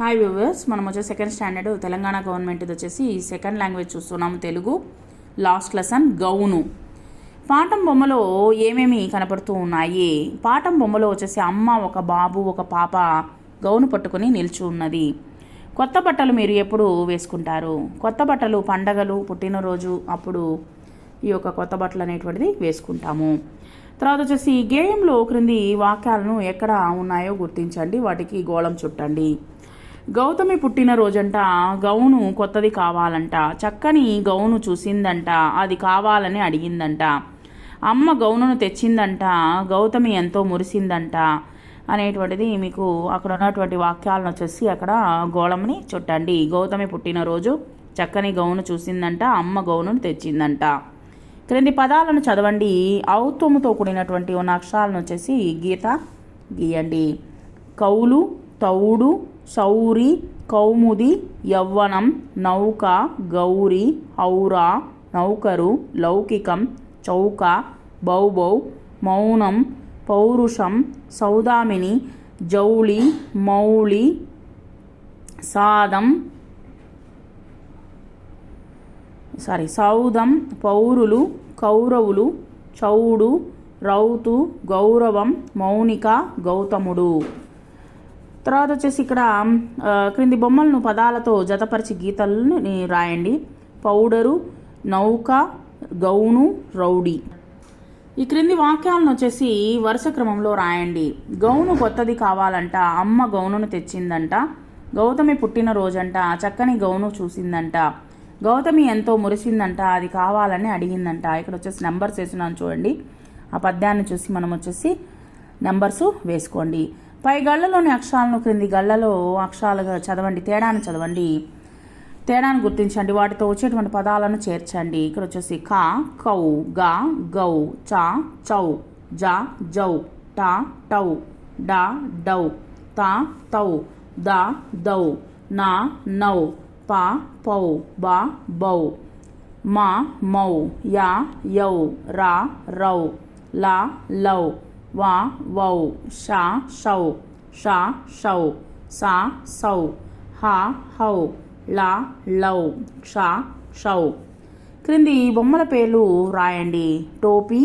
Hi viewers మనం వచ్చేసి second standard Telangana government వచ్చేసి సెకండ్ లాంగ్వేజ్ చూస్తున్నాము తెలుగు లాస్ట్ లెసన్ గౌను. పాఠం బొమ్మలో ఏమేమి కనపడుతూ ఉన్నాయి? పాఠం బొమ్మలో వచ్చేసి అమ్మ ఒక బాబు ఒక పాప గౌను పట్టుకొని నిల్చు ఉన్నది. కొత్త బట్టలు మీరు ఎప్పుడు వేసుకుంటారు? కొత్త బట్టలు పండగలు పుట్టినరోజు అప్పుడు ఈ యొక్క కొత్త బట్టలు అనేటువంటిది వేసుకుంటాము. తర్వాత వచ్చేసి గేమ్లో గేయంలో క్రింది వాక్యాలను ఎక్కడ ఉన్నాయో గుర్తించండి వాటికి గోళం చుట్టండి. గౌతమి పుట్టినరోజంట గౌను కొత్తది కావాలంట. చక్కని గౌను చూసిందంట. అది కావాలని అడిగిందంట. అమ్మ గౌనును తెచ్చిందంట. గౌతమి ఎంతో మురిసిందంట. అనేటువంటిది మీకు అక్కడ ఉన్నటువంటి వాక్యాలను వచ్చేసి అక్కడ గోళంని చుట్టండి. గౌతమి పుట్టినరోజు చక్కని గౌను చూసిందంట. అమ్మ గౌనును తెచ్చిందంట. క్రింది పదాలను చదవండి. ఔత్వముతో కూడినటువంటి ఉన్న అక్షరాలను వచ్చేసి గీత గీయండి. కౌలు తౌడు సౌరి కౌముది యవ్వనం నౌక గౌరి హౌరా నౌకరు లౌకికం చౌక బౌబౌ మౌనం పౌరుషం సౌదామిని జౌళి మౌళి సాదం సారీ సౌదం పౌరులు కౌరవులు చౌడు రౌతు గౌరవం మౌనిక గౌతముడు. తర్వాత వచ్చేసి ఇక్కడ క్రింది బొమ్మలను పదాలతో జతపరిచి గీతలను రాయండి. పౌడరు నౌక గౌను రౌడీ. ఈ క్రింది వాక్యాలను వచ్చేసి వరుస క్రమంలో రాయండి. గౌను కొత్తది కావాలంట అమ్మ గౌనును తెచ్చిందంట గౌతమి పుట్టిన రోజంట చక్కని గౌను చూసిందంట గౌతమి ఎంతో మురిసిందంట అది కావాలని అడిగిందంట. ఇక్కడ వచ్చేసి నెంబర్స్ వేసినాను చూడండి. ఆ పద్యాన్ని చూసి మనం వచ్చేసి నెంబర్స్ వేసుకోండి. పై గళ్ళలోని అక్షరాలను క్రింది గళ్ళలో అక్షరాలుగా చదవండి. తేడాను చదవండి. తేడాను గుర్తించండి. వాటితో వచ్చేటువంటి పదాలను చేర్చండి. ఇక్కడ వచ్చేసి కా కౌ గా గౌ చా చౌ జా జౌ టా టౌ డా డౌ తా తౌ దా దౌ నా నౌ పా పౌ బా బౌ మా మౌ యా యౌ రా రౌ లా లౌ. వా వౌ షా షౌ షా షౌ సా సౌ హా హౌ లా లౌ షా షౌ. క్రింది బొమ్మల పేర్లు రాయండి. టోపీ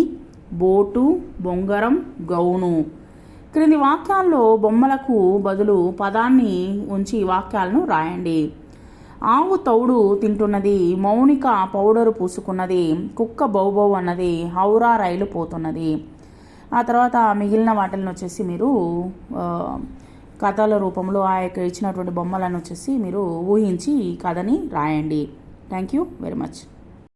బోటు బొంగరం గౌను. క్రింది వాక్యాల్లో బొమ్మలకు బదులు పదాన్ని ఉంచి వాక్యాలను రాయండి. ఆవు తౌడు తింటున్నది మౌనిక పౌడరు పూసుకున్నది కుక్క బౌబౌ అన్నది హౌరా రైలు పోతున్నది. ఆ తర్వాత మిగిలిన వాటిని వచ్చేసి మీరు కథల రూపంలో ఆ యొక్క ఇచ్చినటువంటి బొమ్మలను వచ్చేసి మీరు ఊహించి ఈ కథని రాయండి. Thank you very much